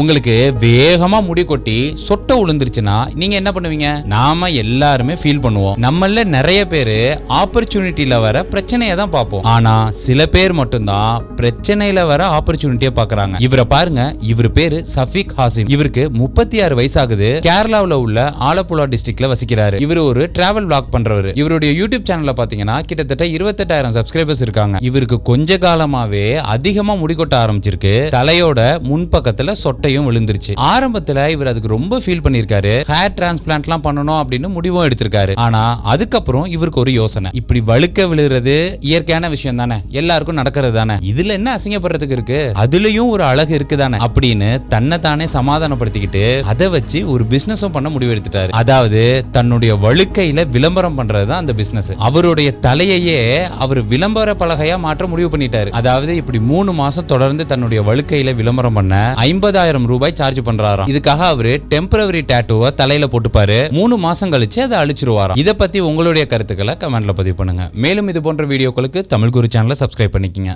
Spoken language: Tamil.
உங்களுக்கு வேகமா முடி கொட்டி சொட்டை விழுந்துருச்சுன்னா நீங்க என்ன பண்ணுவீங்க? நாம எல்லாருமே ஃபீல் பண்ணுவோம். நம்மள நிறைய பேரு ஆப்பர்ச்சுனிட்டியில வர பிரச்சனையை தான் பார்ப்போம். ஆனா சில பேர் மட்டும்தான் பிரச்சனையில வர ஆப்பர்ச்சுனிட்டியை பாக்குறாங்க இவரை பாருங்க இவர் பேரு சஃபீக் ஹாசிம். இவருக்கு முப்பத்தி ஆறு வயசாகுது. கேரளாவில் உள்ள ஆலப்புழா டிஸ்ட்ரிக்ட்ல வசிக்கிறாரு. இவர் ஒரு டிராவல் பிளாக் பண்றவர். இவருடைய யூடியூப் சேனல்ல பாத்தீங்கன்னா கிட்டத்தட்ட இருபத்தெட்டாயிரம் சப்ஸ்கிரைபர்ஸ் இருக்காங்க. இவருக்கு கொஞ்ச காலமாவே அதிகமா முடி கொட்ட ஆரம்பிச்சிருக்கு. தலையோட முன்பக்கத்துல சொட்டையும் விழுந்துருச்சு. ஆரம்பத்துல இவர் அதுக்கு ரொம்ப ஃபீல் பண்ணிருக்காரு ஹேர் டிரான்ஸ்பிளான்ட் எல்லாம் பண்ணணும் அப்படின்னு முடிவும் எடுத்திருக்காரு. ஆனா அதுக்கப்புறம் இவருக்கு ஒரு யோசனை. இப்படி வழுக்க விழுறது இயற்கையான விஷயம் தானே? எல்லாருக்கும் நடக்கிறது தானே? இதுல என்ன அசிங்கப்படுறதுக்கு இருக்கு? அதுலயும் ஒரு அழகு இருக்குதானே அப்படின்னு தன்னை தானே சமாதானப்படுத்திக்கிட்டு அதை வச்சு ஒரு பிசினஸும் பண்ண முடிவு எடுத்துட்டாரு. அதாவது தன்னுடைய வழுக்கையில விளம்பரம் பண்றது தான் அந்த பிசினஸ் அவருடைய தலையையே அவர் விளம்பர பலகையா மாற்ற முடிவு பண்ணிட்டாரு. அதாவது இப்படி மூணு மாசம் தொடர்ந்து தன்னுடைய வழுக்கையில விளம்பரம் பண்ண ஐம்பதாயிரம் ரூபாய் சார்ஜ் பண்றாராம். இதுக்காக அவரு டெம்பரவரி டேட்டூவை தலையில போட்டுப்பாரு. மூணு மாசம் கழிச்சு அதை அழிச்சிருவாராம். இதை பத்தி உங்களுடைய கருத்துக்களை கமெண்ட்ல பதிவு பண்ணுங்க. மேலும் இது போன்ற வீடியோக்களுக்கு தமிழ் குரு சேனலை சப்ஸ்கிரைப் பண்ணிக்கங்க.